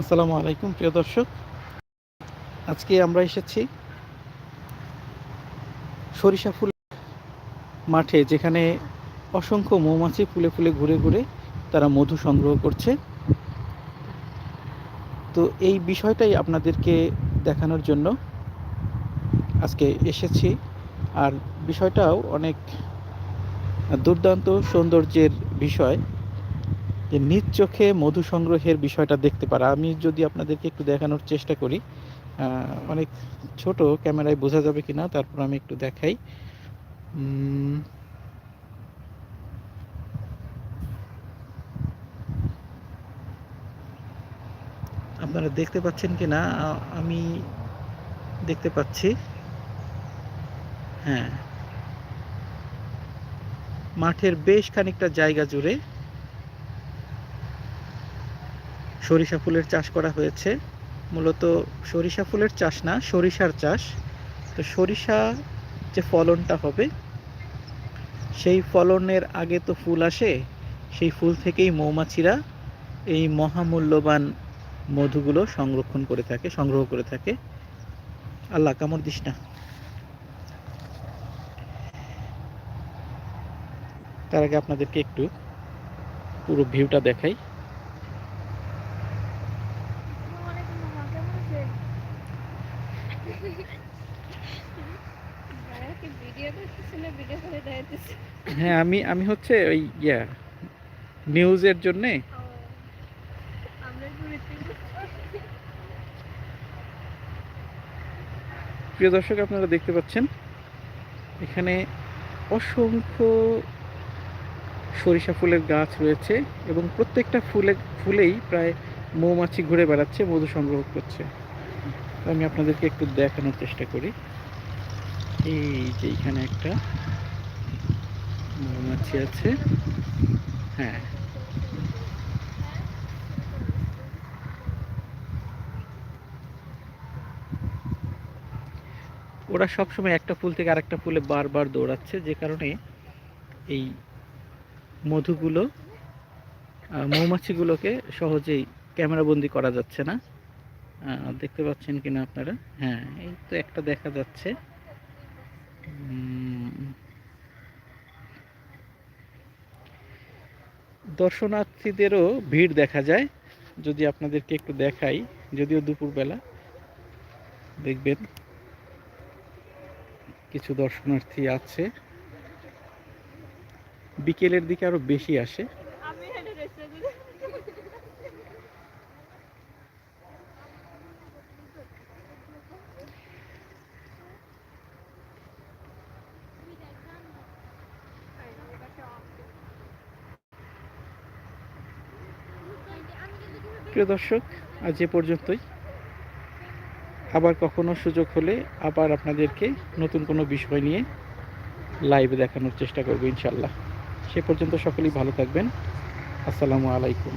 আসসালামু আলাইকুম, প্রিয় দর্শক। আজকে আমরা এসেছি সরিষা ফুল মাঠে, যেখানে অসংখ্য মৌমাছি ফুলে ফুলে ঘুরে ঘুরে তারা মধু সংগ্রহ করছে। তো এই বিষয়টাই আপনাদেরকে দেখানোর জন্য আজকে এসেছি। আর বিষয়টাও অনেক দুর্দান্ত সৌন্দর্যের বিষয়। যে নিজ চোখে মধু সংগ্রহের বিষয়টা দেখতে পারা। আমি যদি আপনাদেরকে একটু দেখানোর চেষ্টা করি অনেক ছোট ক্যামেরায় বোঝা যাবে কিনা, তারপর আমি একটু দেখাই। আপনারা দেখতে পাচ্ছেন কিনা? আ- আমি দেখতে পাচ্ছি। হ্যাঁ। মাঠের বেশ খানিকটা জায়গা জুড়ে সরিষা ফুলের চাষ করা হয়েছে। মূলত সরিষা ফুলের চাষ না, সরিষার চাষ। তো সরিষা যে ফলনটা হবে, সেই ফলনের আগে তো ফুল আসে, সেই ফুল থেকেই মৌমাছিরা এই মহামূল্যবান মধুগুলো সংরক্ষণ করে থাকে, সংগ্রহ করে থাকে। আল্লাহ কামড় দিস না। তার আগে আপনাদেরকে একটু পুরো ভিউটা দেখাই। হ্যাঁ আমি আমি হচ্ছে ওই ইয়া নিউজের জন্যে। প্রিয় দর্শক আপনারা দেখতে পাচ্ছেন এখানে অসংখ্য সরিষা ফুলের গাছ রয়েছে এবং প্রত্যেকটা ফুলে ফুলেই প্রায় মৌমাছি ঘুরে বেড়াচ্ছে মধু সংগ্রহ করছে। আমি আপনাদেরকে একটু দেখানোর চেষ্টা করি। এই যে এখানে একটা মৌমাছি আছে। হ্যাঁ। ওরা সবসময় একটা ফুল থেকে আরেকটা ফুলে বারবার দৌড়াচ্ছে, যে কারণে এই মধুগুলো মৌমাছিগুলোকে সহজেই ক্যামেরাবন্দি করা যাচ্ছে না। দেখতে পাচ্ছেন কিনা আপনারা? হ্যাঁ এই তো একটা দেখা যাচ্ছে। দর্শনার্থীদেরও ভিড় দেখা যায়। যদি আপনাদেরকে একটু দেখাই, যদিও দুপুরবেলা, দেখবেন কিছু দর্শনার্থী আছে। বিকেলের দিকে আরও বেশি আসে। প্রিয় দর্শক, আজ এ পর্যন্তই। আবার কখনো সুযোগ হলে আবার আপনাদেরকে নতুন কোনো বিষয় নিয়ে লাইভে দেখানোর চেষ্টা করব ইনশাল্লাহ সে পর্যন্ত সকলেই ভালো থাকবেন। আসসালামু আলাইকুম।